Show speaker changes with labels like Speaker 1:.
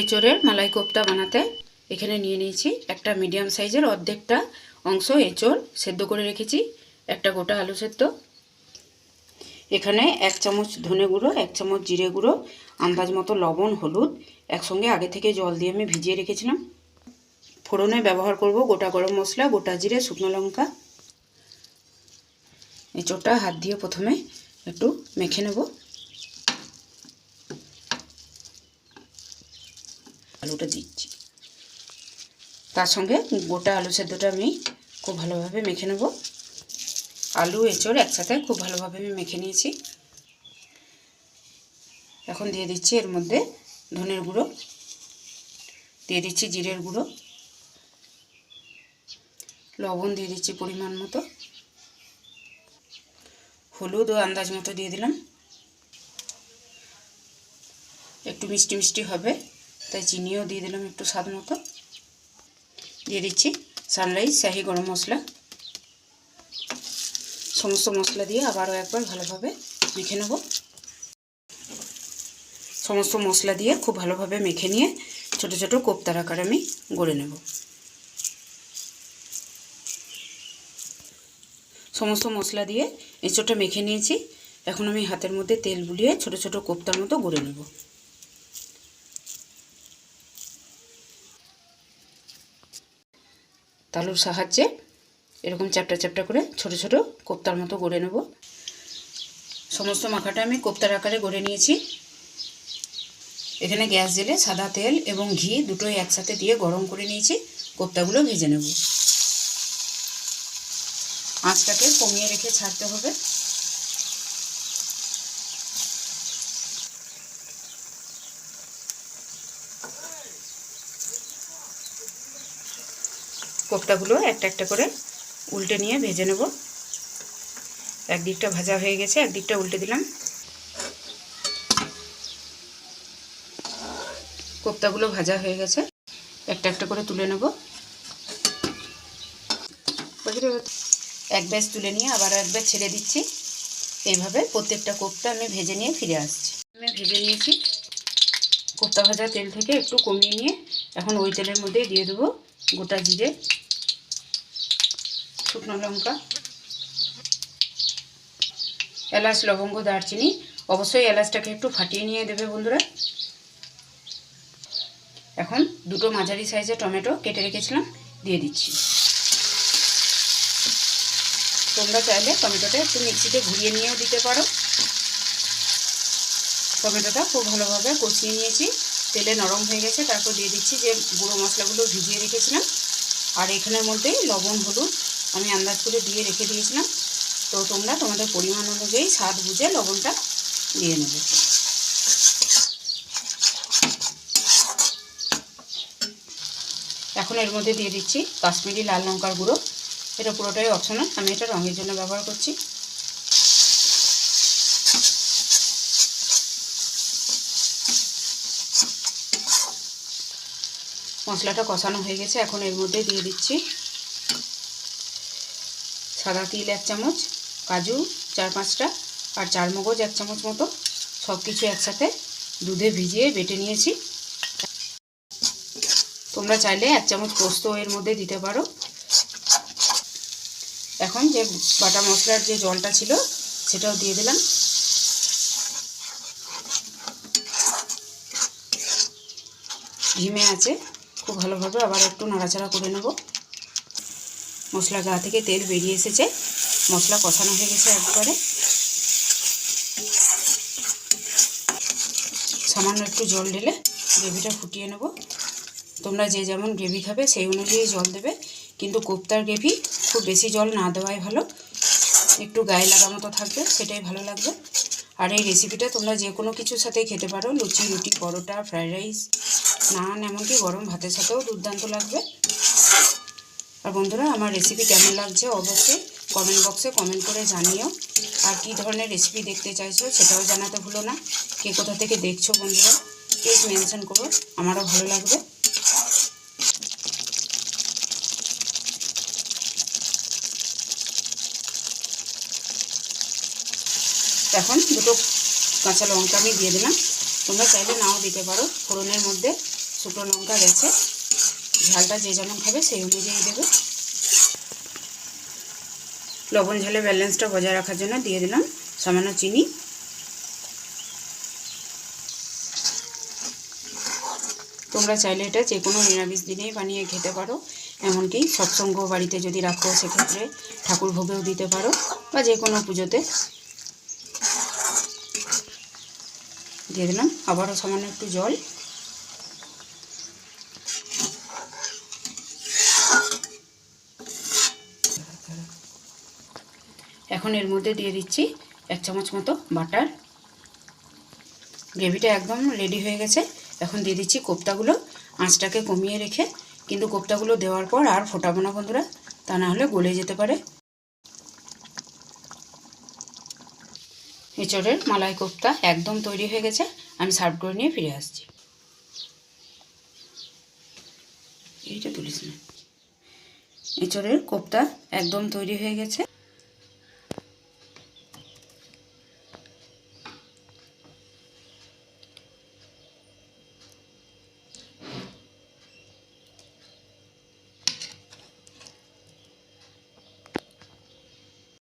Speaker 1: এঁচোড়ের মালাই কোপ্তা বানাতে এখানে নিয়ে নিয়েছি একটা মিডিয়াম সাইজের অর্ধেকটা অংশ এঁচোড় সেদ্ধ করে রেখেছি, একটা গোটা আলু সেদ্ধ। এখানে এক চামচ ধনে গুঁড়ো, এক চামচ জিরে গুঁড়ো, আন্দাজ মতো লবণ, হলুদ, একসঙ্গে আগে থেকে জল দিয়ে আমি ভিজিয়ে রেখেছিলাম। ফোড়নে ব্যবহার করব গোটা গরম মশলা, গোটা জিরে, শুকনো লঙ্কা। এঁচোড়টা হাত দিয়ে প্রথমে একটু মেখে নেব। আলুটা দিচ্ছি। তার সঙ্গে গোটা আলু সেদ্ধটা আমি খুব ভালোভাবে মেখে নেব। আলু, এঁচড় একসাথে খুব ভালোভাবে আমি মেখে নিয়েছি। এখন দিয়ে দিচ্ছি এর মধ্যে ধনের গুঁড়ো, দিয়ে দিচ্ছি জিরের গুঁড়ো, লবণ দিয়ে দিচ্ছি পরিমাণ মতো, হলুদ ও আন্দাজ মতো দিয়ে দিলাম। একটু মিষ্টি মিষ্টি হবে। তাই চিনিও দিয়ে দিলাম একটু স্বাদ মতো। দিয়ে দিচ্ছি সানরাইজ শাহি গরম মশলা। সমস্ত মশলা দিয়ে আবারও একবার ভালোভাবে মেখে নেব। সমস্ত মশলা দিয়ে খুব ভালোভাবে মেখে নিয়ে ছোট ছোট কোপ্তার আকার আমি গড়ে নেব। সমস্ত মশলা দিয়ে এঁচোড়টা মেখে নিয়েছি। এখন আমি হাতের মধ্যে তেল বুলিয়ে ছোট ছোট কোপ্তার মতো গড়ে নেব। তালুর সাহায্যে এরকম চ্যাপটা চ্যাপটা করে ছোট ছোট কোপ্তার মতো গড়ে নেব। সমস্ত মাখাটা আমি কোপ্তার আকারে গড়ে নিয়েছি। এখানে গ্যাস জেলে সাদা তেল এবং ঘি দুটোই একসাথে দিয়ে গরম করে নিয়েছি। কোপ্তাগুলো ভেজে নেব। আঁচটাকে কমিয়ে রেখে ছাড়তে হবে। কোপ্তাগুলো একটা একটা করে উল্টে নিয়ে ভেজে নেব। একদিকটা ভাজা হয়ে গেছে, একদিকটা উল্টে দিলাম। কোপ্তাগুলো ভাজা হয়ে গেছে, একটা একটা করে তুলে নেব। এক ব্যাচ তুলে নিয়ে আবার এক ব্যাচ ছেড়ে দিচ্ছি। এইভাবে প্রত্যেকটা কোপ্তা আমি ভেজে নিয়ে ফিরে আসছি। আমি ভেজে নিয়েছি। কোপ্তা ভাজা তেল থেকে একটু কমিয়ে নিয়ে এখন ওই তেলের মধ্যেই দিয়ে দেবো গোটা জিরে। শুকনো লঙ্কা, এলাচ, লবঙ্গ, দারচিনি। অবশ্যই এলাচটাকে একটু ফাটিয়ে নিয়ে দেবে বন্ধুরা। এখন দুটো মাঝারি সাইজের টমেটো কেটে রেখেছিলাম, দিয়ে দিচ্ছি। তোমরা চাইলে টমেটোটা একটু মিক্সিতে ঘুরিয়ে নিয়েও দিতে পারো। টমেটোটা খুব ভালোভাবে কষিয়ে নিয়েছি। তেলে নরম হয়ে গেছে, তারপর দিয়ে দিচ্ছি যে গুঁড়ো মশলাগুলো ভিজিয়ে রেখেছিলাম। আর এখানের মধ্যে লবণ, হলুদ আমি আন্দাজ করে দিয়ে রেখে দিয়েছিলাম। তো তোমরা তোমাদের পরিমাণ অনুযায়ী স্বাদ বুঝে লবণটা দিয়ে নেবে। এখন এর মধ্যে দিয়ে দিচ্ছি কাশ্মীরি লাল লঙ্কার গুঁড়ো। এটা পুরোটাই অপশনাল, আমি এটা রঙের জন্য ব্যবহার করছি। মশলাটা কষানো হয়ে গেছে, এখন এর মধ্যে দিয়ে দিচ্ছি সাদা তিল এক চামচ, কাজু চার পাঁচটা আর চার মগজ এক চামচ মতো সব কিছু একসাথে দুধে ভিজিয়ে বেটে নিয়েছি। তোমরা চাইলে এক চামচ পোস্ত এর মধ্যে দিতে পারো। এখন যে বাটা মশলার যে জলটা ছিল সেটাও দিয়ে দিলাম। ঘিমে আছে, খুব ভালোভাবে আবার একটু নাড়াচাড়া করে নেব। মশলা গা থেকে তেল বেরিয়ে এসেছে। মশলা কষানো হয়ে গেছে একবারে। সামান্য একটু জল ঢেলে গ্রেভিটা ফুটিয়ে নেব। তোমরা যে যেমন গ্রেভি খাবে সেই অনুযায়ী জল দেবে। কিন্তু কোপ্তার গ্রেভি খুব বেশি জল না দেওয়াই ভালো। একটু গায়ে লাগা মতো থাকবে, সেটাই ভালো লাগবে। আর এই রেসিপিটা তোমরা যে কোনো কিছুর সাথেই খেতে পারো। লুচি, রুটি, পরোটা, ফ্রাইড রাইস, নান, এমনকি গরম ভাতের সাথেও দুর্দান্ত লাগবে। আর বন্ধুরা, আমার রেসিপি কেমন লাগছে অবশ্যই কমেন্ট বক্সে কমেন্ট করে জানিও। আর কী ধরনের রেসিপি দেখতে চাইছো সেটাও জানাতে ভুলো না। কে কোথা থেকে দেখছ বন্ধুরা প্লিজ মেনশন করো, আমারও ভালো লাগবে। এখন দুটো কাঁচা লঙ্কা আমি দিয়ে দিলাম। তোমরা চাইলে নাও দিতে পারো, ফোড়নের মধ্যে শুকনো লঙ্কা গেছে। ঝালটা যে যেমন খাবে সেই অনুযায়ী দেবে। লবণ ঝালে ব্যালেন্সটা বজায় রাখার জন্য দিয়ে দিলাম সামান্য চিনি। তোমরা চাইলে এটা যে কোনো নিরামিষ দিনেই বানিয়ে খেতে পারো, এমনকি সৎসঙ্গ বাড়িতে যদি রাখো সেক্ষেত্রে ঠাকুর ভোগেও দিতে পারো বা যে কোনো পুজোতে। দিয়ে দিলাম, আবারও সামান্য একটু জল। এখন এর মধ্যে দিয়ে দিচ্ছি এক চামচ মতো বাটার। গ্রেভিটা একদম রেডি হয়ে গেছে। এখন দিয়ে দিচ্ছি কোপ্তাগুলো। আঁচটাকে কমিয়ে রেখে কিন্তু কোপ্তাগুলো দেওয়ার পর আর ফোটাবো না বন্ধুরা, তা না হলে গলে যেতে পারে। এঁচড়ের মালাই কোপ্তা একদম তৈরি হয়ে গেছে। আমি সার্ভ করে নিয়ে ফিরে আসছি। এইটা তুলিস না। এঁচড়ের কোপ্তা একদম তৈরি হয়ে গেছে।